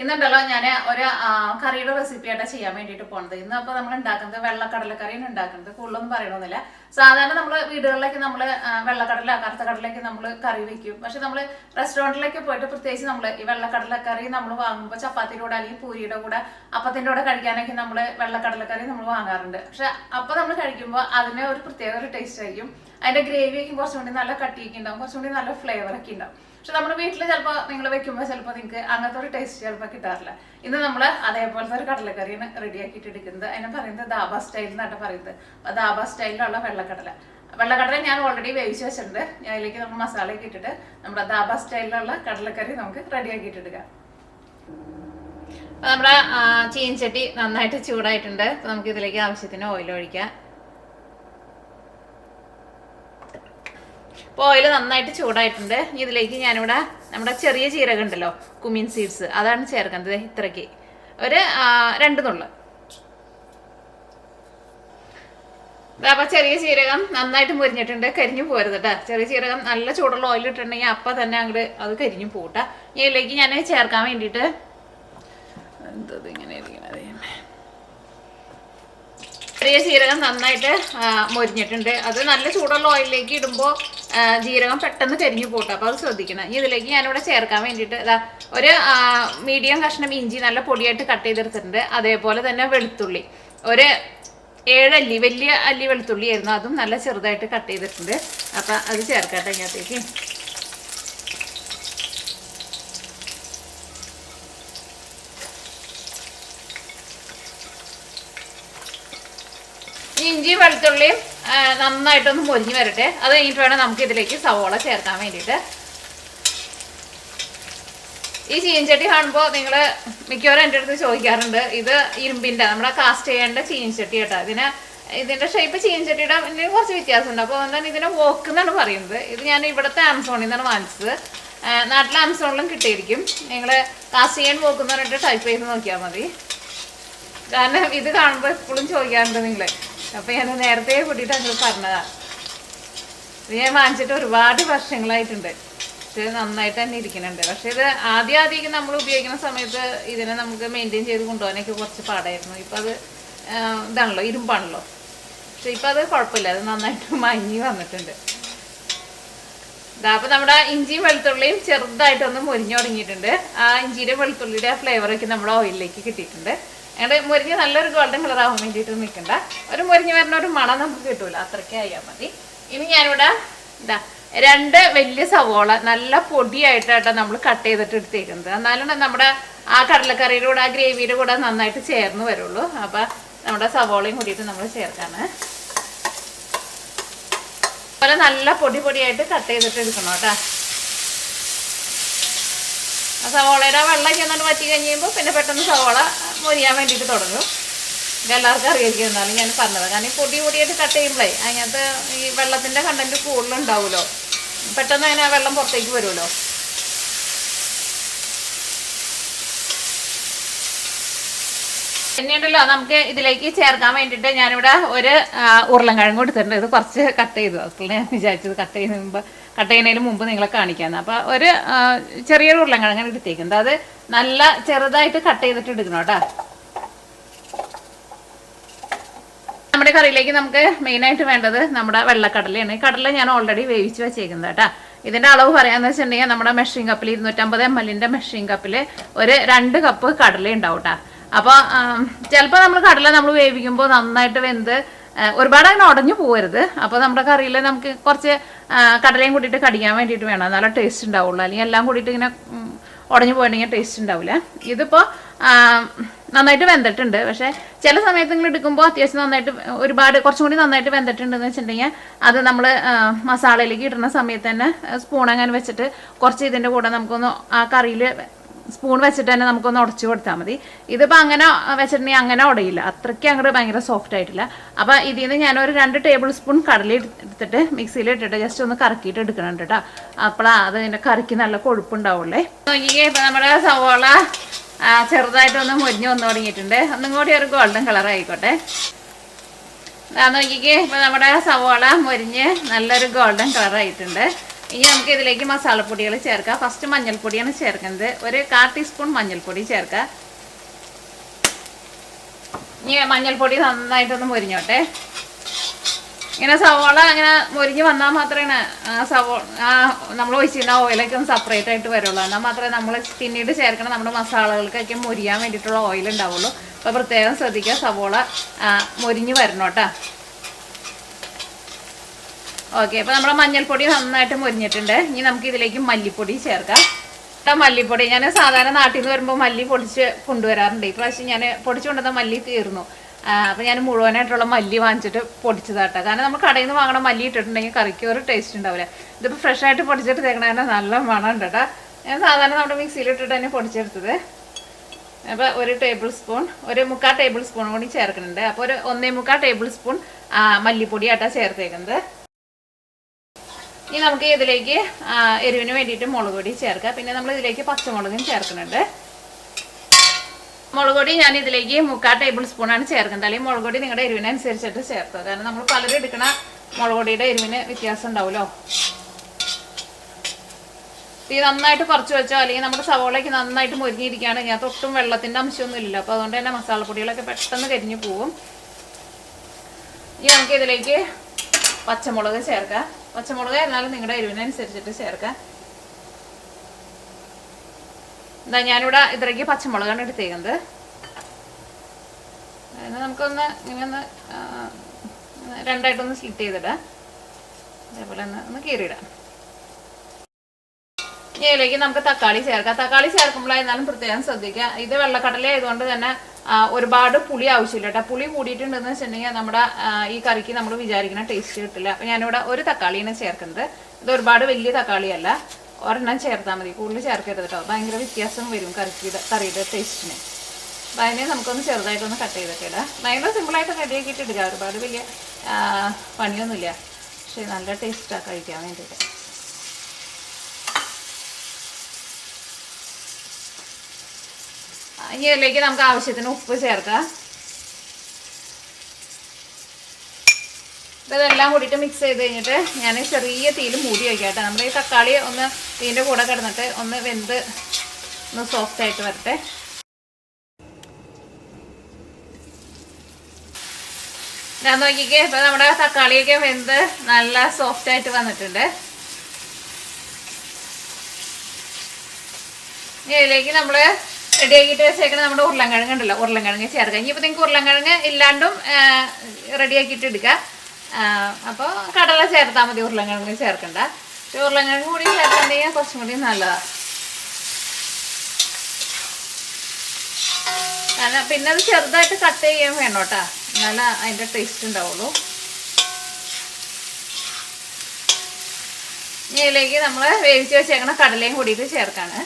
ഇന്നുണ്ടല്ലോ ഞാൻ ഒരു കറിയുടെ റെസിപ്പി ആയിട്ട് ചെയ്യാൻ വേണ്ടിയിട്ട് പോണത്. ഇന്ന് അപ്പോൾ നമ്മൾ ഉണ്ടാക്കുന്നത് വെള്ളക്കടലക്കറിയാണ് ഉണ്ടാക്കുന്നത്. കൂടുതലൊന്നും പറയണമെന്നില്ല സാധാരണ നമ്മൾ വീടുകളിലേക്ക് നമ്മൾ വെള്ളക്കടല കറുത്ത കടലൊക്കെ നമ്മൾ കറി വെക്കും. പക്ഷെ നമ്മൾ റെസ്റ്റോറന്റിലേക്ക് പോയിട്ട് പ്രത്യേകിച്ച് നമ്മൾ ഈ വെള്ളക്കടലക്കറി നമ്മൾ വാങ്ങുമ്പോൾ ചപ്പാത്തിയുടെ കൂടെ അല്ലെങ്കിൽ പൂരിയുടെ കൂടെ അപ്പത്തിന്റെ കൂടെ കഴിക്കാനൊക്കെ നമ്മൾ വെള്ളക്കടലക്കറി നമ്മൾ വാങ്ങാറുണ്ട്. പക്ഷെ അപ്പോൾ നമ്മൾ കഴിക്കുമ്പോൾ അതിന് ഒരു പ്രത്യേക ഒരു ടേസ്റ്റ് ആയിരിക്കും. അതിന്റെ ഗ്രേവിയൊക്കെ കുറച്ചും കൂടി നല്ല കട്ടിയൊക്കെ ഉണ്ടാവും. കുറച്ചും കൂടി നല്ല ഫ്ലേവർ ഒക്കെ ഉണ്ടാവും. പക്ഷെ നമ്മുടെ വീട്ടിൽ ചിലപ്പോൾ നിങ്ങൾ വെക്കുമ്പോൾ ചിലപ്പോൾ നിങ്ങൾക്ക് അങ്ങനത്തെ ഒരു ടേസ്റ്റ് ചിലപ്പോൾ കിട്ടാറില്ല. ഇന്ന് നമ്മൾ അതേപോലത്തെ ഒരു കടലക്കറിയാണ് റെഡിയാക്കിയിട്ട് എടുക്കുന്നത് അതിനെ പറയുന്നത് ദാബ സ്റ്റൈൽ എന്നാണ് പറയുന്നത്. അപ്പോൾ ദാബ സ്റ്റൈലിലുള്ള വെള്ളക്കടല. വെള്ളക്കടല ഞാൻ ഓൾറെഡി വേവിച്ച് വെച്ചിട്ടുണ്ട്. ഞാൻ അതിലേക്ക് നമ്മൾ മസാലയൊക്കെ ഇട്ടിട്ട് നമ്മുടെ ദാബ സ്റ്റൈലിലുള്ള കടലക്കറി നമുക്ക് റെഡിയാക്കിയിട്ട് എടുക്കാം നമ്മുടെ ചീൻചട്ടി നന്നായിട്ട് ചൂടായിട്ടുണ്ട്. നമുക്ക് ഇതിലേക്ക് ആവശ്യത്തിന് ഓയിൽ ഒഴിക്കാം. അപ്പോൾ ഓയിൽ നന്നായിട്ട് ചൂടായിട്ടുണ്ട്. ഇനി ഇതിലേക്ക് ഞാനിവിടെ നമ്മുടെ ചെറിയ ജീരകം ഉണ്ടല്ലോ കുമിൻ സീഡ്സ് അതാണ് ചേർക്കുന്നത് ഇത്രയ്ക്ക്. ഒരു രണ്ട് നുള്ളു. അപ്പോൾ ചെറിയ ജീരകം നന്നായിട്ട് മുരിഞ്ഞിട്ടുണ്ട്. കരിഞ്ഞു പോരുത് കേട്ടോ ചെറിയ ജീരകം നല്ല ചൂടുള്ള ഓയിൽ ഇട്ടിട്ടുണ്ടെങ്കിൽ അപ്പം തന്നെ അങ്ങോട്ട് അത് കരിഞ്ഞു പോകട്ടെ ഇതിലേക്ക് ഞാൻ ചേർക്കാൻ വേണ്ടിയിട്ട് എന്തത് ഇങ്ങനെ ഇരിക്കണത് ചെറിയ ജീരകം നന്നായിട്ട് മൊരിഞ്ഞിട്ടുണ്ട്. അത് നല്ല ചൂടുള്ള ഓയിലിലേക്ക് ഇടുമ്പോൾ ജീരകം പെട്ടെന്ന് കരിഞ്ഞു പോട്ടെ. അപ്പോൾ അത് ശ്രദ്ധിക്കണം. ഇതിലേക്ക് ഞാനിവിടെ ചേർക്കാൻ വേണ്ടിയിട്ട് ഇതാ ഒരു മീഡിയം കഷ്ണം ഇഞ്ചി നല്ല പൊടിയായിട്ട് കട്ട് ചെയ്തെടുത്തിട്ടുണ്ട്. അതേപോലെ തന്നെ വെളുത്തുള്ളി. ഒരു ഏഴല്ലി വലിയ അല്ലി വെളുത്തുള്ളി ആയിരുന്നു. അതും നല്ല ചെറുതായിട്ട് കട്ട് ചെയ്തിട്ടുണ്ട്. അപ്പം അത് ചേർക്കട്ടെ ഇതിനകത്തേക്ക് ഇഞ്ചിയും വെളുത്തുള്ളിയും നന്നായിട്ടൊന്ന് പൊരിഞ്ഞ് വരട്ടെ. അത് കഴിഞ്ഞിട്ട് വേണം നമുക്ക് ഇതിലേക്ക് സവോള ചേർക്കാൻ വേണ്ടിയിട്ട്. ഈ ചീൻചട്ടി കാണുമ്പോൾ നിങ്ങൾ മിക്കവാറും എന്റെ അടുത്ത് ചോദിക്കാറുണ്ട് ഇത് ഇരുമ്പിന്റെ നമ്മുടെ കാസ്റ്റ് ചെയ്യേണ്ട ചീൻചട്ടി കേട്ടോ. ഇതിന് ഇതിന്റെ ഷേപ്പ് ചീൻചട്ടിയുടെ ഇതിന് കുറച്ച് വ്യത്യാസമുണ്ട്. അപ്പോൾ അതുകൊണ്ടാണ് ഇതിനെ വോക്ക് എന്നാണ് പറയുന്നത്. ഇത് ഞാൻ ഇവിടുത്തെ ആമസോണിൽ നിന്നാണ് വാങ്ങിച്ചത്. നാട്ടിലെ ആമസോണിലും കിട്ടിയിരിക്കും. നിങ്ങൾ കാസ്റ്റ് ചെയ്യാൻ വോക്ക് എന്ന് പറഞ്ഞിട്ട് ടൈപ്പ് ചെയ്ത് നോക്കിയാൽ മതി. കാരണം ഇത് കാണുമ്പോൾ എപ്പോഴും ചോദിക്കാറുണ്ട് നിങ്ങൾ അപ്പോൾ ഞാൻ നേരത്തെ കൂട്ടിയിട്ട് അങ്ങനെ പറഞ്ഞതാ. ഞാൻ വാങ്ങിച്ചിട്ട് ഒരുപാട് വർഷങ്ങളായിട്ടുണ്ട്. ഇത് നന്നായിട്ട് തന്നെ ഇരിക്കുന്നുണ്ട്. പക്ഷെ ഇത് ആദ്യം ആദ്യം നമ്മൾ ഉപയോഗിക്കുന്ന സമയത്ത് ഇതിനെ നമുക്ക് മെയിന്റെയിൻ ചെയ്ത് കൊണ്ടുപോകാനൊക്കെ കുറച്ച് പാടായിരുന്നു. ഇപ്പം അത് ഇതാണല്ലോ ഇരുമ്പാണല്ലോ. പക്ഷെ ഇപ്പം അത് കുഴപ്പമില്ല. അത് നന്നായിട്ട് മഞ്ഞി വന്നിട്ടുണ്ട്. അപ്പൊ നമ്മുടെ ഇഞ്ചിയും വെളുത്തുള്ളിയും ചെറുതായിട്ടൊന്ന് മുരിഞ്ഞു തുടങ്ങിയിട്ടുണ്ട്. ആ ഇഞ്ചിയുടെ വെളുത്തുള്ളിയുടെ ആ ഫ്ലേവറൊക്കെ നമ്മുടെ ഓയിലിലേക്ക് കിട്ടിയിട്ടുണ്ട്. അങ്ങനെ മുരിഞ്ഞ് നല്ലൊരു ഗോൾഡൻ കളർ ആവാൻ വേണ്ടിയിട്ട് നിൽക്കണ്ട ഒരു മുരിഞ്ഞ് വരുന്ന ഒരു മണം നമുക്ക് കിട്ടൂല. അത്രയ്ക്ക് ആയാൽ മതി. ഇനി ഞാനിവിടെ ഇതാ രണ്ട് വലിയ സവോള നല്ല പൊടിയായിട്ടാണ് നമ്മൾ കട്ട് ചെയ്തിട്ട് എടുത്തേക്കുന്നത്. എന്നാലും നമ്മുടെ ആ കടലക്കറിയുടെ കൂടെ ആ ഗ്രേവിയുടെ കൂടെ നന്നായിട്ട് ചേർന്ന് വരുള്ളൂ. അപ്പം നമ്മുടെ സവോളയും കൂടിയിട്ട് നമ്മൾ ചേർക്കാണ്. അതുപോലെ നല്ല പൊടി പൊടിയായിട്ട് കട്ട് ചെയ്തിട്ട് എടുക്കണം കേട്ടോ. ആ സവോളയുടെ വെള്ളമൊക്കെ ഒന്നിട്ട് വറ്റി കഴിയുമ്പോൾ പിന്നെ പെട്ടെന്ന് സവോള മൊരിയാൻ വേണ്ടിയിട്ട് തുടങ്ങും. എല്ലാവർക്കും അറിയായിരിക്കും ഞാൻ പറഞ്ഞത്. കാരണം ഈ പൊടി പൊടിയായിട്ട് കട്ട് ചെയ്യുമ്പോഴേ അതിനകത്ത് ഈ വെള്ളത്തിന്റെ കണ്ടന്റ് കൂടുതലുണ്ടാവുമല്ലോ. പെട്ടെന്ന് അതിന് ആ വെള്ളം പുറത്തേക്ക് വരുമല്ലോ. പിന്നീടല്ലോ നമുക്ക് ഇതിലേക്ക് ചേർക്കാൻ വേണ്ടിയിട്ട് ഞാനിവിടെ ഒരു ഉരുളൻ കിഴങ്ങ് കൊടുത്തിട്ടുണ്ട്. ഇത് കുറച്ച് കട്ട് ചെയ്തു. അപ്പോൾ ഞാൻ വിചാരിച്ചത് കട്ട് മുമ്പ് കട്ട് ചെയ്യുന്നതിന് മുമ്പ് നിങ്ങളെ കാണിക്കാമെന്ന് അപ്പോൾ ഒരു ചെറിയൊരു ഉരുളൻകിഴങ്ങാണ് എടുത്തേക്കുന്നത് അത്? നല്ല ചെറുതായിട്ട് കട്ട് ചെയ്തിട്ട് എടുക്കണം കേട്ടോ. നമ്മുടെ കറിയിലേക്ക് നമുക്ക് മെയിനായിട്ട് വേണ്ടത് നമ്മുടെ വെള്ളക്കടലയാണ്. ഈ കടല ഞാൻ ഓൾറെഡി വേവിച്ച് വെച്ചേക്കുന്നത് കേട്ടോ. ഇതിന്റെ അളവ് പറയാന്ന് വെച്ചിട്ടുണ്ടെങ്കിൽ നമ്മുടെ മെഷീൻ കപ്പിൽ ഇരുന്നൂറ്റമ്പത് എം എല്ലിന്റെ മെഷീൻ കപ്പിൽ ഒരു രണ്ട് കപ്പ് കടല ഉണ്ടാവും കേട്ടോ. അപ്പോൾ ചിലപ്പോൾ നമ്മൾ കടല നമ്മൾ വേവിക്കുമ്പോൾ നന്നായിട്ട് വെന്ത് ഒരുപാട് അങ്ങനെ ഉടഞ്ഞു പോകരുത് അപ്പോൾ നമ്മുടെ കറിയിൽ നമുക്ക് കുറച്ച് കടലയും കൂട്ടിയിട്ട് കടിക്കാൻ വേണ്ടിയിട്ട് വേണം. നല്ല ടേസ്റ്റ് ഉണ്ടാവുള്ളൂ. അല്ലെങ്കിൽ എല്ലാം കൂടിയിട്ട് ഇങ്ങനെ ഉടഞ്ഞു പോയിട്ടുണ്ടെങ്കിൽ ടേസ്റ്റ് ഉണ്ടാവില്ല ഇതിപ്പോൾ നന്നായിട്ട് വെന്തിട്ടുണ്ട്. പക്ഷേ ചില സമയത്ത് നിങ്ങൾ എടുക്കുമ്പോൾ അത്യാവശ്യം നന്നായിട്ട് ഒരുപാട് കുറച്ചും കൂടി നന്നായിട്ട് വെന്തിട്ടുണ്ടെന്ന് വെച്ചിട്ടുണ്ടെങ്കിൽ അത് നമ്മൾ മസാലയിലേക്ക് ഇടുന്ന സമയത്ത് തന്നെ സ്പൂൺ അങ്ങനെ വെച്ചിട്ട് കുറച്ച് ഇതിന്റെ കൂടെ നമുക്കൊന്ന് ആ കറിയിൽ സ്പൂൺ വെച്ചിട്ട് തന്നെ നമുക്കൊന്ന് ഉടച്ചു കൊടുത്താൽ മതി. ഇതിപ്പോൾ അങ്ങനെ വെച്ചിട്ടുണ്ടെങ്കിൽ അങ്ങനെ ഉടയില്ല. അത്രയ്ക്ക് അങ്ങോട്ട് ഭയങ്കര സോഫ്റ്റ് ആയിട്ടില്ല. അപ്പോൾ ഇതിൽ നിന്ന് ഞാനൊരു രണ്ട് ടേബിൾ സ്പൂൺ കടല എടുത്തിട്ട് മിക്സിയിൽ ഇട്ടിട്ട് ജസ്റ്റ് ഒന്ന് കറക്കിയിട്ട് എടുക്കണം കേട്ടോ അപ്പോൾ അത് ഇതിന്റെ കറിക്ക് നല്ല കൊഴുപ്പുണ്ടാവുള്ളേ. നോക്കിക്കേ ഇപ്പോൾ നമ്മുടെ സവോള ചെറുതായിട്ടൊന്ന് മുരിഞ്ഞ് വന്നു തുടങ്ങിയിട്ടുണ്ട്. ഒന്നും കൂടി ഒരു ഗോൾഡൻ കളർ ആയിക്കോട്ടെ. നോക്കിക്കേ ഇപ്പം നമ്മുടെ സവോള മുരിഞ്ഞ് നല്ലൊരു ഗോൾഡൻ കളർ ആയിട്ടുണ്ട്. ഇനി നമുക്ക് ഇതിലേക്ക് മസാലപ്പൊടികൾ ചേർക്കാം. ഫസ്റ്റ് മഞ്ഞൾപ്പൊടിയാണ് ചേർക്കുന്നത്. ഒരു കാ ടീസ്പൂൺ മഞ്ഞൾപ്പൊടി ചേർക്കാം. ഇനി മഞ്ഞൾപ്പൊടി നന്നായിട്ടൊന്ന് മുരിഞ്ഞോട്ടെ. ഇങ്ങനെ സവോള അങ്ങനെ മുരിഞ്ഞ് വന്നാൽ മാത്രമേ ആ സവോ ആ നമ്മൾ ഒഴിച്ചിരുന്ന ഓയിലൊക്കെ ഒന്ന് സെപ്പറേറ്റ് ആയിട്ട് വരുള്ളൂ. എന്നാൽ മാത്രമേ നമ്മൾ പിന്നീട് ചേർക്കണം നമ്മുടെ മസാലകൾക്കൊക്കെ മുരിയാൻ വേണ്ടിയിട്ടുള്ള ഓയിൽ ഉണ്ടാവുള്ളൂ. അപ്പോൾ പ്രത്യേകം ശ്രദ്ധിക്കുക സവോള മൊരിഞ്ഞ് വരണം കേട്ടോ ഓക്കെ അപ്പോൾ നമ്മുടെ മഞ്ഞൾപ്പൊടി നന്നായിട്ട് മുരിഞ്ഞിട്ടുണ്ട്. ഇനി നമുക്ക് ഇതിലേക്ക് മല്ലിപ്പൊടി ചേർക്കാം. ഇട്ടാ മല്ലിപ്പൊടി. ഞാൻ സാധാരണ നാട്ടിൽ നിന്ന് വരുമ്പോൾ മല്ലി പൊടിച്ച് കൊണ്ടുവരാറുണ്ട്. ഇപ്രാവശ്യം ഞാൻ പൊടിച്ചു കൊണ്ടുവന്ന മല്ലി തീർന്നു. അപ്പോൾ ഞാൻ മുഴുവനായിട്ടുള്ള മല്ലി വാങ്ങിച്ചിട്ട് പൊടിച്ചതാട്ടോ. കാരണം നമ്മൾ കടയിൽ നിന്ന് വാങ്ങണ മല്ലി ഇട്ടിട്ടുണ്ടെങ്കിൽ കറിക്ക് ഒരു ടേസ്റ്റ് ഉണ്ടാവില്ല. ഇതിപ്പോൾ ഫ്രഷ് ആയിട്ട് പൊടിച്ചിട്ട് തേക്കണ നല്ല മണം ഉണ്ട് കേട്ടോ ഞാൻ സാധാരണ നമ്മുടെ മിക്സിയിൽ ഇട്ടിട്ട് തന്നെ പൊടിച്ചെടുത്തത്. അപ്പോൾ ഒരു ടേബിൾ സ്പൂൺ ഒരു മുക്കാൽ ടേബിൾ സ്പൂൺ കൂടി ചേർക്കുന്നുണ്ട്. അപ്പോൾ ഒരു ഒന്നേ മുക്കാൽ ടേബിൾ സ്പൂൺ മല്ലിപ്പൊടി ആട്ടാ ചേർത്തേക്കുന്നത്. ഇനി നമുക്ക് ഇതിലേക്ക് എരിവിന് വേണ്ടിയിട്ട് മുളക് പൊടി ചേർക്കാം. പിന്നെ നമ്മൾ ഇതിലേക്ക് പച്ചമുളകും ചേർക്കുന്നുണ്ട്. മുളക് പൊടി ഞാൻ ഇതിലേക്ക് മുക്കാൽ ടേബിൾ സ്പൂണാണ് ചേർക്കുന്നത്. അല്ലെങ്കിൽ മുളക് പൊടി നിങ്ങളുടെ എരിവിനനുസരിച്ചിട്ട് ചേർത്തത് കാരണം നമ്മൾ പലരും എടുക്കണ മുളക് പൊടിയുടെ എരിവിന് വ്യത്യാസം ഉണ്ടാവുമല്ലോ. തീ നന്നായിട്ട് കുറച്ച് വെച്ചോ അല്ലെങ്കിൽ നമ്മുടെ സവോളയ്ക്ക് നന്നായിട്ട് മുരിഞ്ഞിരിക്കുകയാണ്. ഞാൻ ഒട്ടും വെള്ളത്തിന്റെ അംശമൊന്നും ഇല്ല അപ്പോൾ അതുകൊണ്ട് തന്നെ മസാലപ്പൊടികളൊക്കെ പെട്ടെന്ന് കരിഞ്ഞു പോവും. ഇനി നമുക്ക് ഇതിലേക്ക് പച്ചമുളക് ചേർക്കാം പച്ചമുളക് എന്നാലും നിങ്ങളുടെ എരിവിനനുസരിച്ചിട്ട് ചേർക്കാം എന്താ ഞാനിവിടെ ഇത്രയ്ക്ക് പച്ചമുളകാണ് എടുത്തേക്കുന്നത്. അതിന് നമുക്കൊന്ന് ഇങ്ങനെ ഒന്ന് രണ്ടായിട്ടൊന്ന് സ്ലിറ്റ് ചെയ്തിടാം. അതേപോലെ ഒന്ന് ഒന്ന് കീറിയിടാം. ഇതിലേക്ക് നമുക്ക് തക്കാളി ചേർക്കാം. തക്കാളി ചേർക്കുമ്പോഴായിരുന്നാലും പ്രത്യേകം ശ്രദ്ധിക്കുക. ഇത് വെള്ളക്കടല ആയതുകൊണ്ട് തന്നെ ഒരുപാട് പുളി ആവശ്യമില്ല കേട്ടോ. പുളി കൂടിയിട്ടുണ്ടെന്ന് വെച്ചിട്ടുണ്ടെങ്കിൽ നമ്മുടെ ഈ കറിക്ക് നമ്മൾ വിചാരിക്കുന്ന ടേസ്റ്റ് കിട്ടില്ല. അപ്പം ഞാനിവിടെ ഒരു തക്കാളിയാണ് ചേർക്കുന്നത്. ഇത് ഒരുപാട് വലിയ തക്കാളിയല്ല. ഒരെണ്ണം ചേർത്താൽ മതി. കൂടുതൽ ചേർക്കരുത് കേട്ടോ. ഭയങ്കര വ്യത്യാസം വരും കറിക്ക് കറിയുടെ ടേസ്റ്റിന് അപ്പം അതിനെ നമുക്കൊന്ന് ചെറുതായിട്ടൊന്ന് കട്ട് ചെയ്തൊക്കെ ഇടാം. ഭയങ്കര സിമ്പിളായിട്ട് റെഡിയാക്കിയിട്ട് ഇടുക. ഒരുപാട് വലിയ പണിയൊന്നുമില്ല. പക്ഷേ നല്ല ടേസ്റ്റാണ് കഴിക്കാൻ വേണ്ടിയിട്ട്. ഇനി ഇതിലേക്ക് നമുക്ക് ആവശ്യത്തിന് ഉപ്പ് ചേർക്കാം. ഇതെല്ലാം കൂടിയിട്ട് മിക്സ് ചെയ്ത് കഴിഞ്ഞിട്ട് ഞാൻ ചെറിയ തീയിൽ മൂടി വയ്ക്കാം നമ്മുടെ ഈ തക്കാളി ഒന്ന് തീന്റെ കൂടെ കിടന്നിട്ട് ഒന്ന് വെന്ത് ഒന്ന് സോഫ്റ്റ് ആയിട്ട് വരട്ടെ. ഞാൻ നോക്കിക്കേ ഇപ്പം നമ്മുടെ തക്കാളിയൊക്കെ വെന്ത് നല്ല സോഫ്റ്റ് ആയിട്ട് വന്നിട്ടുണ്ട്. ഇതിലേക്ക് നമ്മൾ റെഡിയാക്കിയിട്ട് വെച്ചേക്കുന്ന നമ്മുടെ ഉരുളൻകിഴങ്ങ് ഉണ്ടല്ലോ. ഉരുളൻകിഴങ്ങ് ചേർക്കാം. ഇനിയിപ്പോൾ നിങ്ങൾക്ക് ഉരുളൻകിഴങ്ങ് ഇല്ലാണ്ടും റെഡിയാക്കിയിട്ട് എടുക്കാം. അപ്പോൾ കടല ചേർത്താൽ മതി ഉരുളൻകിഴങ്ങ് ചേർക്കണ്ട. ഉരുളൻകിഴങ്ങ് കൂടി ചേർക്കണ്ടെങ്കിൽ കുറച്ചും കൂടി നല്ലതാണ് പിന്നെ അത് ചെറുതായിട്ട് കട്ട് ചെയ്യാൻ വേണം കേട്ടോ. എന്നാലേ അതിന്റെ ടേസ്റ്റ് ഉണ്ടാവുള്ളൂ. ഇതിലേക്ക് നമ്മൾ വേവിച്ച് വെച്ചേക്കണ കടലയും കൂടിയിട്ട് ചേർക്കാണ്.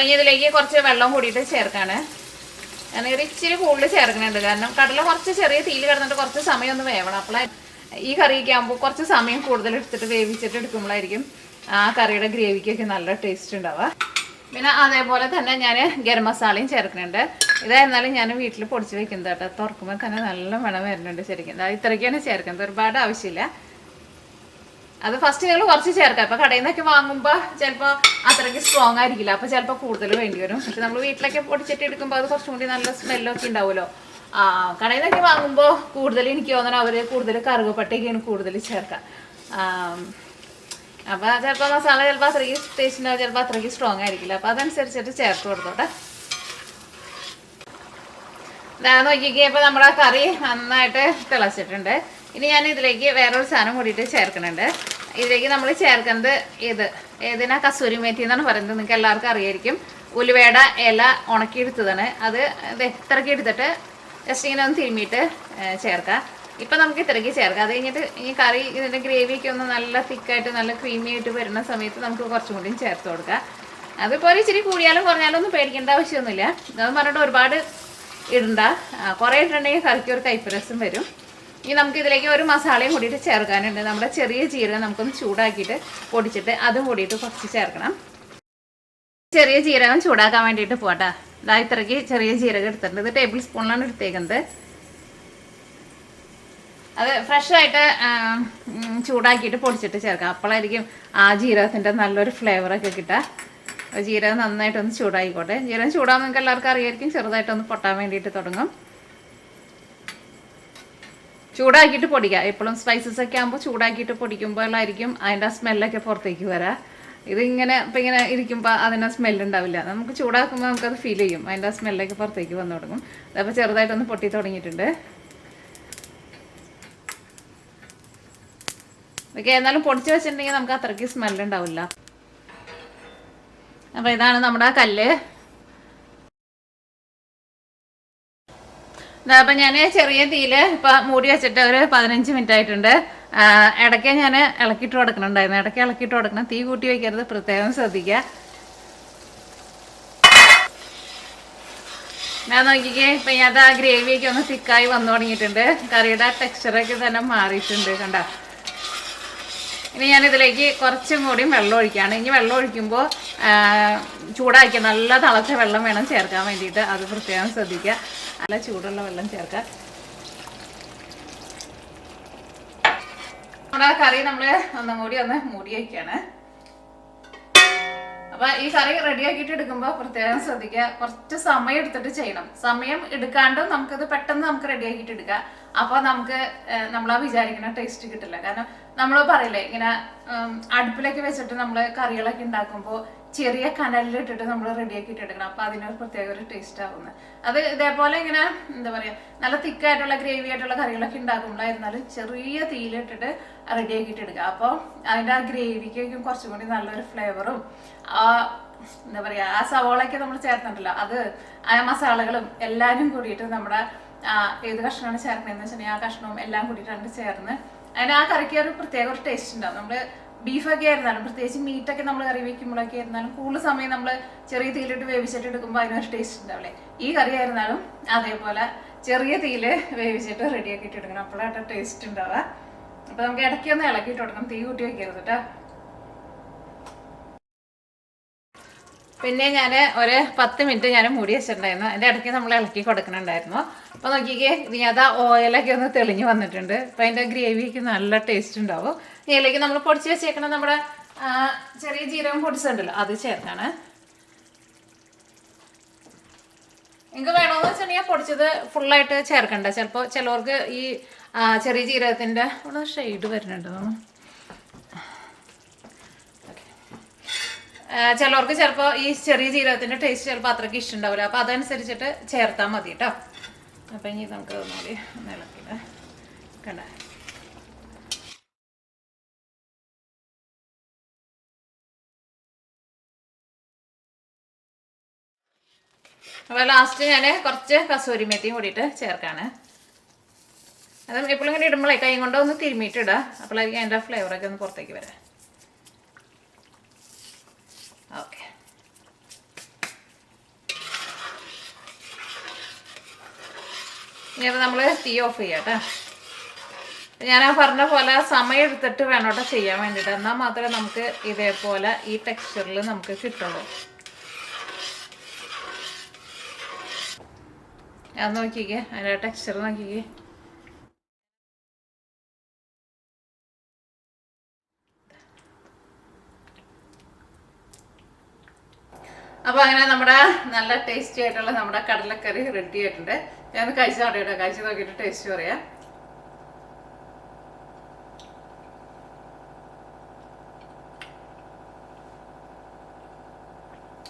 അപ്പം ഇനി ഇതിലേക്ക് കുറച്ച് വെള്ളം കൂടിയിട്ട് ചേർക്കാണ്. ഞാൻ ഒരു ഇച്ചിരി കൂടുതൽ ചേർക്കുന്നുണ്ട് കാരണം കടല കുറച്ച് ചെറിയ തീയിൽ കിടന്നിട്ട് കുറച്ച് സമയം ഒന്ന് വേവണം. അപ്പോൾ ഈ കറിയൊക്കെ ആകുമ്പോൾ കുറച്ച് സമയം കൂടുതൽ എടുത്തിട്ട് വേവിച്ചിട്ട് എടുക്കുമ്പോഴായിരിക്കും ആ കറിയുടെ ഗ്രേവിക്കൊക്കെ നല്ല ടേസ്റ്റ് ഉണ്ടാവുക. പിന്നെ അതേപോലെ തന്നെ ഞാൻ ഗരം മസാലയും ചേർക്കുന്നുണ്ട് ഇതായിരുന്നാലും ഞാൻ വീട്ടിൽ പൊടിച്ച് വെക്കുന്നത് കേട്ടോ. തുറക്കുമ്പോൾ തന്നെ നല്ല മണം വരുന്നുണ്ട് ശരിക്കും. ഇത്രയ്ക്കാണ് ചേർക്കുന്നത്. ഒരുപാട് ആവശ്യമില്ല. അത് ഫസ്റ്റ് നിങ്ങൾ കുറച്ച് ചേർക്കാം. ഇപ്പൊ കടയിൽ നിന്നൊക്കെ വാങ്ങുമ്പോൾ ചിലപ്പോൾ അത്രയ്ക്ക് സ്ട്രോങ് ആയിരിക്കില്ല. അപ്പൊ ചിലപ്പോൾ കൂടുതൽ വേണ്ടി വരും. പക്ഷെ നമ്മൾ വീട്ടിലൊക്കെ പൊടിച്ചിട്ട് എടുക്കുമ്പോൾ അത് കുറച്ചും കൂടി നല്ല സ്മെല്ലൊക്കെ ഉണ്ടാവുമല്ലോ. ആ കടയിൽ നിന്നൊക്കെ വാങ്ങുമ്പോൾ കൂടുതൽ എനിക്ക് തോന്നണം അവർ കൂടുതൽ കറുകപ്പട്ടയൊക്കെയാണ് കൂടുതൽ ചേർക്കാം. അപ്പൊ ചിലപ്പോൾ മസാല ചിലപ്പോൾ അത്രയ്ക്ക് ടേസ്റ്റ് ഉണ്ടാവും ചിലപ്പോൾ അത്രയ്ക്ക് സ്ട്രോങ് ആയിരിക്കില്ല. അപ്പൊ അതനുസരിച്ചിട്ട് ചേർത്ത് കൊടുത്തോട്ടെ. ഇതാ നോക്കിക്കേ. നമ്മുടെ കറി നന്നായിട്ട് തിളച്ചിട്ടുണ്ട്. ഇനി ഞാൻ ഇതിലേക്ക് വേറൊരു സാധനം കൂടിയിട്ട് ചേർക്കുന്നുണ്ട്. ഇതിലേക്ക് നമ്മൾ ചേർക്കുന്നത് ഇത് ഏതിനാ? കസൂരി മേത്തി എന്നാണ് പറയുന്നത്. നിങ്ങൾക്ക് എല്ലാവർക്കും അറിയായിരിക്കും. ഉലുവയുടെ ഇല ഉണക്കിയെടുത്തതാണ്. അത് ഇത് ഇത്രയ്ക്ക് എടുത്തിട്ട് ജസ്റ്റ് ഇങ്ങനെ ഒന്ന് തിരുമ്മിയിട്ട് ചേർക്കാം. ഇപ്പം നമുക്ക് ഇത്രയ്ക്ക് ചേർക്കാം. അത് കഴിഞ്ഞിട്ട് ഈ കറി ഇതിന്റെ ഗ്രേവിയൊക്കെ ഒന്ന് നല്ല തിക്കായിട്ട് നല്ല ക്രീമി ആയിട്ട് വരുന്ന സമയത്ത് നമുക്ക് കുറച്ചും കൂടിയും ചേർത്ത് കൊടുക്കാം. അതിപ്പോൾ ഇച്ചിരി കൂടിയാലും കുറഞ്ഞാലും ഒന്നും പേടിക്കേണ്ട ആവശ്യമൊന്നുമില്ല. അതെന്ന് പറഞ്ഞിട്ട് ഒരുപാട് ഇടണ്ട. കുറേ ഇട്ടുണ്ടെങ്കിൽ കറിക്ക് ഒരു കൈപ്പരസം വരും. ഇനി നമുക്ക് ഇതിലേക്ക് ഒരു മസാലയും കൂടിയിട്ട് ചേർക്കാനുണ്ട്. നമ്മുടെ ചെറിയ ജീരകം നമുക്കൊന്ന് ചൂടാക്കിയിട്ട് പൊടിച്ചിട്ട് അതും കൂടിയിട്ട് കുറച്ച് ചേർക്കണം. ചെറിയ ജീരകം ചൂടാക്കാൻ വേണ്ടിയിട്ട് പോട്ടെ ഇതാ ഇത്രയ്ക്ക് ചെറിയ ജീരകം എടുത്തിട്ടുണ്ട്. ഇത് ടേബിൾ സ്പൂണിലാണ് എടുത്തേക്കുന്നത്. അത് ഫ്രഷായിട്ട് ചൂടാക്കിയിട്ട് പൊടിച്ചിട്ട് ചേർക്കാം. അപ്പോഴായിരിക്കും ആ ജീരകത്തിന്റെ നല്ലൊരു ഫ്ലേവറൊക്കെ കിട്ടുക. ജീരകം നന്നായിട്ടൊന്ന് ചൂടായിക്കോട്ടെ. ജീരകം ചൂടാകുമ്പോൾ നിങ്ങൾക്ക് എല്ലാവർക്കും അറിയായിരിക്കും ചെറുതായിട്ടൊന്ന് പൊട്ടാൻ വേണ്ടിയിട്ട് തുടങ്ങും. ചൂടാക്കിയിട്ട് പൊടിക്കുക എപ്പോഴും സ്പൈസസ് ഒക്കെ ആകുമ്പോൾ ചൂടാക്കിയിട്ട് പൊടിക്കുമ്പോഴായിരിക്കും അതിന്റെ ആ സ്മെല്ലൊക്കെ പുറത്തേക്ക് വരാം. ഇതിങ്ങനെ ഇപ്പം ഇങ്ങനെ ഇരിക്കുമ്പോൾ അതിന്റെ സ്മെല്ല് ഉണ്ടാവില്ല. നമുക്ക് ചൂടാക്കുമ്പോൾ നമുക്കത് ഫീൽ ചെയ്യും. അതിന്റെ ആ സ്മെല്ലൊക്കെ പുറത്തേക്ക് വന്നു തുടങ്ങും. അതപ്പോൾ ചെറുതായിട്ടൊന്ന് പൊട്ടി തുടങ്ങിയിട്ടുണ്ട്. ഓക്കെ എന്നാലും പൊടിച്ച് വെച്ചിട്ടുണ്ടെങ്കിൽ നമുക്ക് അത്രയ്ക്ക് സ്മെല്ലുണ്ടാവില്ല അപ്പോൾ ഇതാണ് നമ്മുടെ കല്ല്. അപ്പം ഞാൻ ചെറിയ തീയിൽ ഇപ്പം മൂടി വെച്ചിട്ട് ഒരു പതിനഞ്ച് മിനിറ്റ് ആയിട്ടുണ്ട്. ഇടയ്ക്ക് ഞാൻ ഇളക്കിയിട്ട് കൊടുക്കണുണ്ടായിരുന്നു. ഇടയ്ക്ക് ഇളക്കിയിട്ട് കൊടുക്കണം. തീ കൂട്ടി വയ്ക്കരുത് പ്രത്യേകം ശ്രദ്ധിക്കുക ഞാൻ നോക്കിക്കേ. ഇപ്പം ഞാൻ ആ ഗ്രേവിയൊക്കെ ഒന്ന് തിക്കായി വന്നു തുടങ്ങിയിട്ടുണ്ട്. കറിയുടെ ആ ടെക്സ്ചറൊക്കെ തന്നെ മാറിയിട്ടുണ്ട് കണ്ട. ഇനി ഞാനിതിലേക്ക് കുറച്ചും കൂടി വെള്ളം ഒഴിക്കുകയാണ് ഇനി വെള്ളം ഒഴിക്കുമ്പോൾ ചൂടാക്കി നല്ല തളച്ച വെള്ളം വേണം ചേർക്കാൻ വേണ്ടിയിട്ട്. അത് പ്രത്യേകം ശ്രദ്ധിക്കുക നല്ല ചൂടുള്ള വെള്ളം ചേർക്കാം. നമ്മുടെ കറി നമ്മൾ ഒന്നും കൂടി ഒന്ന് മൂടി വയ്ക്കുകയാണ് അപ്പൊ ഈ കറി റെഡിയാക്കിയിട്ട് എടുക്കുമ്പോൾ പ്രത്യേകം ശ്രദ്ധിക്കുക. കുറച്ച് സമയം എടുത്തിട്ട് ചെയ്യണം. സമയം എടുക്കാണ്ടും നമുക്കത് പെട്ടെന്ന് നമുക്ക് റെഡിയാക്കിയിട്ട് എടുക്കാം. അപ്പൊ നമുക്ക് നമ്മൾ ആ വിചാരിക്കുന്ന ടേസ്റ്റ് കിട്ടില്ല. കാരണം നമ്മൾ പറയില്ലേ ഇങ്ങനെ അടുപ്പിലൊക്കെ വെച്ചിട്ട് നമ്മൾ കറികളൊക്കെ ഉണ്ടാക്കുമ്പോൾ ചെറിയ കനലിലിട്ടിട്ട് നമ്മൾ റെഡിയാക്കിയിട്ട് എടുക്കണം അപ്പൊ അതിനൊരു പ്രത്യേക ഒരു ടേസ്റ്റ് ആവുന്നത് അത് ഇതേപോലെ ഇങ്ങനെ എന്താ പറയാ നല്ല തിക്കായിട്ടുള്ള ഗ്രേവി ആയിട്ടുള്ള കറികളൊക്കെ ഉണ്ടാക്കുമ്പോഴായിരുന്നാലും ചെറിയ തീയിലിട്ടിട്ട് റെഡിയാക്കിയിട്ട് എടുക്കുക അപ്പോൾ അതിന്റെ ആ ഗ്രേവിക്കും കുറച്ചും കൂടി നല്ലൊരു ഫ്ലേവറും ആ എന്താ പറയാ ആ സവോളയൊക്കെ നമ്മൾ ചേർത്തിട്ടില്ല അത് ആ മസാലകളും എല്ലാരും കൂടിയിട്ട് നമ്മുടെ ഏത് കഷ്ണമാണ് ചേർക്കണതെന്ന് വെച്ചിട്ടുണ്ടെങ്കിൽ ആ കഷ്ണവും എല്ലാം കൂടിയിട്ടാണ് ചേർന്ന് അതിന് ആ കറിക്ക് ഒരു പ്രത്യേക ഒരു ടേസ്റ്റ് ഉണ്ടാവും. നമ്മൾ ബീഫൊക്കെ ആയിരുന്നാലും പ്രത്യേകിച്ച് മീറ്റൊക്കെ നമ്മൾ കറി വെക്കുമ്പോഴൊക്കെ ആയിരുന്നാലും കൂടുതൽ സമയം നമ്മൾ ചെറിയ തീയിലിട്ട് വേവിച്ചിട്ട് എടുക്കുമ്പോൾ അതിനൊരു ടേസ്റ്റ് ഉണ്ടാവില്ലേ? ഈ കറി ആയിരുന്നാലും അതേപോലെ ചെറിയ തീയിൽ വേവിച്ചിട്ട് റെഡിയാക്കിയിട്ട് എടുക്കണം. അപ്പോഴായിട്ട് ടേസ്റ്റ് ഉണ്ടാവുക. അപ്പൊ നമുക്ക് ഇടയ്ക്ക് ഒന്ന് ഇളക്കിയിട്ട് കൊടുക്കണം. തീ കൂട്ടി വെക്കരുത് കേട്ടോ പിന്നെ ഞാൻ ഒരു പത്ത് മിനിറ്റ് ഞാൻ മൂടി വെച്ചിട്ടുണ്ടായിരുന്നു. അതിന്റെ ഇടയ്ക്ക് നമ്മൾ ഇളക്കി കൊടുക്കണുണ്ടായിരുന്നു അപ്പോൾ നോക്കിക്കേ ഇനി അത് ഓയിലൊക്കെ ഒന്ന് തെളിഞ്ഞ് വന്നിട്ടുണ്ട്. അപ്പോൾ അതിന്റെ ഗ്രേവിക്ക് നല്ല ടേസ്റ്റ് ഉണ്ടാവും. ഇനി അതിലേക്ക് നമ്മൾ പൊടിച്ച് വെച്ചേക്കണ നമ്മുടെ ചെറിയ ജീരകം പൊടിച്ചുണ്ടല്ലോ അത് ചേർത്താണ്. നിങ്ങൾക്ക് വേണമെന്ന് വെച്ചിട്ടുണ്ടെങ്കിൽ പൊടിച്ചത് ഫുള്ളായിട്ട് ചേർക്കണ്ട. ചിലപ്പോൾ ചിലവർക്ക് ഈ ചെറിയ ജീരകത്തിന്റെ ഷെയ്ഡ് വരുന്നുണ്ട് തോന്നുന്നു. ചിലവർക്ക് ചിലപ്പോൾ ഈ ചെറിയ ജീരകത്തിന്റെ ടേസ്റ്റ് ചിലപ്പോൾ അത്രയ്ക്ക് ഇഷ്ടമുണ്ടാവില്ല. അപ്പോൾ അതനുസരിച്ചിട്ട് ചേർത്താൽ മതി കേട്ടോ അപ്പം ഇനി നമുക്ക് ഒന്നുകൂടി ഒന്ന് ഇളക്കില്ല കണ്ട? അപ്പോൾ ലാസ്റ്റ് ഞാൻ കുറച്ച് കസൂരി മെത്തിയും കൂടിയിട്ട് ചേർക്കാണ്. അത് എപ്പോഴും ഇങ്ങനെ ഇടുമ്പോഴേ കൈ കൊണ്ടോ ഒന്ന് തിരുമ്മിയിട്ട് ഇടുക അപ്പോഴായിരിക്കും അതിന്റെ ഫ്ലേവറൊക്കെ ഒന്ന് പുറത്തേക്ക് വരാം. ഓക്കെ അപ്പോൾ നമ്മൾ തീ ഓഫ് ചെയ്യാം ഞാൻ ആ പറഞ്ഞ പോലെ സമയം എടുത്തിട്ട് വേണം കേട്ടോ ചെയ്യാൻ വേണ്ടിയിട്ട് എന്നാൽ മാത്രമേ നമുക്ക് ഇതേപോലെ ഈ ടെക്സ്ചറിൽ നമുക്ക് കിട്ടുള്ളൂ. അത് നോക്കിക്കേ അതിന്റെ ടെക്സ്ചർ നോക്കിക്കേ. അപ്പൊ അങ്ങനെ നമ്മുടെ നല്ല ടേസ്റ്റി ആയിട്ടുള്ള നമ്മുടെ കടലക്കറി റെഡി ആയിട്ടുണ്ട്. ഞാൻ കഴിച്ചു നോട്ടെ കഴിച്ചു നോക്കിയിട്ട് ടേസ്റ്റ് പറയാം.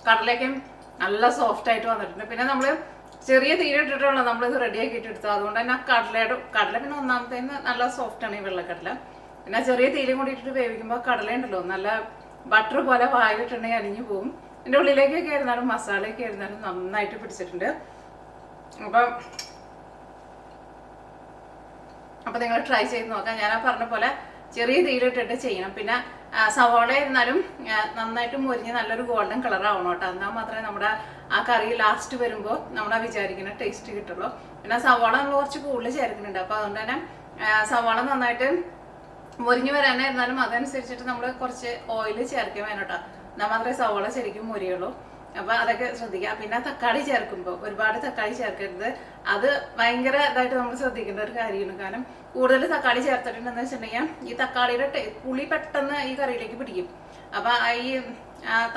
കടലയ്ക്കും നല്ല സോഫ്റ്റ് ആയിട്ട് വന്നിട്ടുണ്ട്. പിന്നെ നമ്മൾ ചെറിയ തീരിട്ടിട്ടുള്ള നമ്മളിത് റെഡി ആക്കിയിട്ട് എടുത്തു. അതുകൊണ്ട് തന്നെ ആ കടലയുടെ കടല പിന്നെ ഒന്നാമത്തെ നല്ല സോഫ്റ്റ് ആണ് ഈ വെള്ളക്കടല. പിന്നെ ചെറിയ തീരും കൂടി ഇട്ടിട്ട് വേവിക്കുമ്പോൾ കടല ഉണ്ടല്ലോ നല്ല ബട്ടർ പോലെ വായിലിട്ടുണ്ടെങ്കിൽ അലിഞ്ഞു പോകും. ഇതിന്റെ ഉള്ളിലേക്കൊക്കെ ആയിരുന്നാലും മസാലയൊക്കെ ആയിരുന്നാലും നന്നായിട്ട് പിടിച്ചിട്ടുണ്ട്. അപ്പം അപ്പം നിങ്ങൾ ട്രൈ ചെയ്ത് നോക്കാം. ഞാൻ ആ പറഞ്ഞ പോലെ ചെറിയ തീയിലിട്ടിട്ട് ചെയ്യണം. പിന്നെ സവാള ആയിരുന്നാലും നന്നായിട്ട് മുരിഞ്ഞ് നല്ലൊരു ഗോൾഡൻ കളർ ആവണം കേട്ടോ. എന്നാൽ മാത്രമേ നമ്മുടെ ആ കറി ലാസ്റ്റ് വരുമ്പോൾ നമ്മൾ ആ വിചാരിക്കുന്ന ടേസ്റ്റ് കിട്ടുള്ളൂ. പിന്നെ സവാള നമ്മൾ കുറച്ച് കൂടുതൽ ചേർക്കുന്നുണ്ട്. അപ്പോൾ അതുകൊണ്ട് തന്നെ സവാള നന്നായിട്ട് മുരിഞ്ഞ് വരാനായിരുന്നാലും അതനുസരിച്ചിട്ട് നമ്മൾ കുറച്ച് ഓയിൽ ചേർക്കാൻ വേണം കേട്ടോ. എന്നാൽ മാത്രമേ സവോള ശരിക്കും മുരിയുള്ളൂ. അപ്പൊ അതൊക്കെ ശ്രദ്ധിക്കുക. പിന്നെ തക്കാളി ചേർക്കുമ്പോൾ ഒരുപാട് തക്കാളി ചേർക്കരുത്. അത് ഭയങ്കര ഇതായിട്ട് നമ്മൾ ശ്രദ്ധിക്കേണ്ട ഒരു കാര്യമാണ്. കാരണം കൂടുതൽ തക്കാളി ചേർത്തിട്ടുണ്ടെന്ന് വെച്ചിട്ടുണ്ടെങ്കിൽ ഈ തക്കാളിയുടെ പുളി പെട്ടെന്ന് ഈ കറിയിലേക്ക് പിടിക്കും. അപ്പൊ ഈ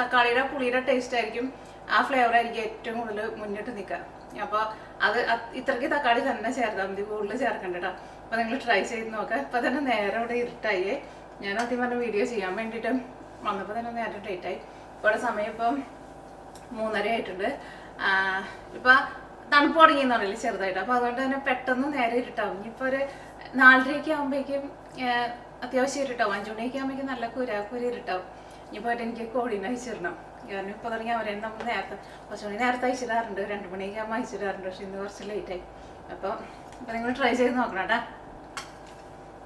തക്കാളിയുടെ പുളിയുടെ ടേസ്റ്റ് ആയിരിക്കും ആ ഫ്ലേവർ ആയിരിക്കും ഏറ്റവും കൂടുതൽ മുന്നിട്ട് നിൽക്കുക. അപ്പോൾ അത് ഇത്രയ്ക്ക് തക്കാളി തന്നെ ചേർത്താൽ മതി. കൂടുതൽ ചേർക്കണ്ട കേട്ടോ അപ്പോൾ നിങ്ങൾ ട്രൈ ചെയ്ത് നോക്കുക ഇപ്പൊ തന്നെ നേരെ ഇവിടെ ഇരുട്ടായി. ഞാൻ ആദ്യം പറഞ്ഞ വീഡിയോ ചെയ്യാൻ വേണ്ടിയിട്ട് വന്നപ്പോൾ തന്നെ നേരത്തെ ഡേറ്റ് ആയി. ഇവിടെ സമയം ഇപ്പം മൂന്നര ആയിട്ടുണ്ട്. ഇപ്പം ഇപ്പൊ തണുപ്പ് തുടങ്ങിയെന്ന് ചെറുതായിട്ട്. അപ്പൊ അതുകൊണ്ട് തന്നെ പെട്ടെന്ന് നേരെ ഇരുട്ടാവും. ഇനിയിപ്പോൾ ഒരു നാലരയൊക്കെ ആകുമ്പോഴേക്കും അത്യാവശ്യം ഇരുട്ടാവും. അഞ്ചു മണിയൊക്കെ ആകുമ്പോഴേക്കും നല്ല കുരാക്കുരി ഇരുട്ടാവും. ഇനിയിപ്പോ എനിക്ക് കോഴീനെ അയച്ചിടണം. കാരണം ഇപ്പൊ തുടങ്ങി അവരെ നമ്മൾ നേരത്തെ കുറച്ച് മണി നേരത്തെ അയച്ചിടാറുണ്ട്. രണ്ട് മണിയൊക്കെ ആകുമ്പോൾ അയച്ചിടാറുണ്ട്. പക്ഷെ ഇന്ന് കുറച്ച് ലേറ്റ് ആയി. അപ്പോൾ അപ്പൊ നിങ്ങൾ ട്രൈ ചെയ്ത് നോക്കണം കേട്ടോ.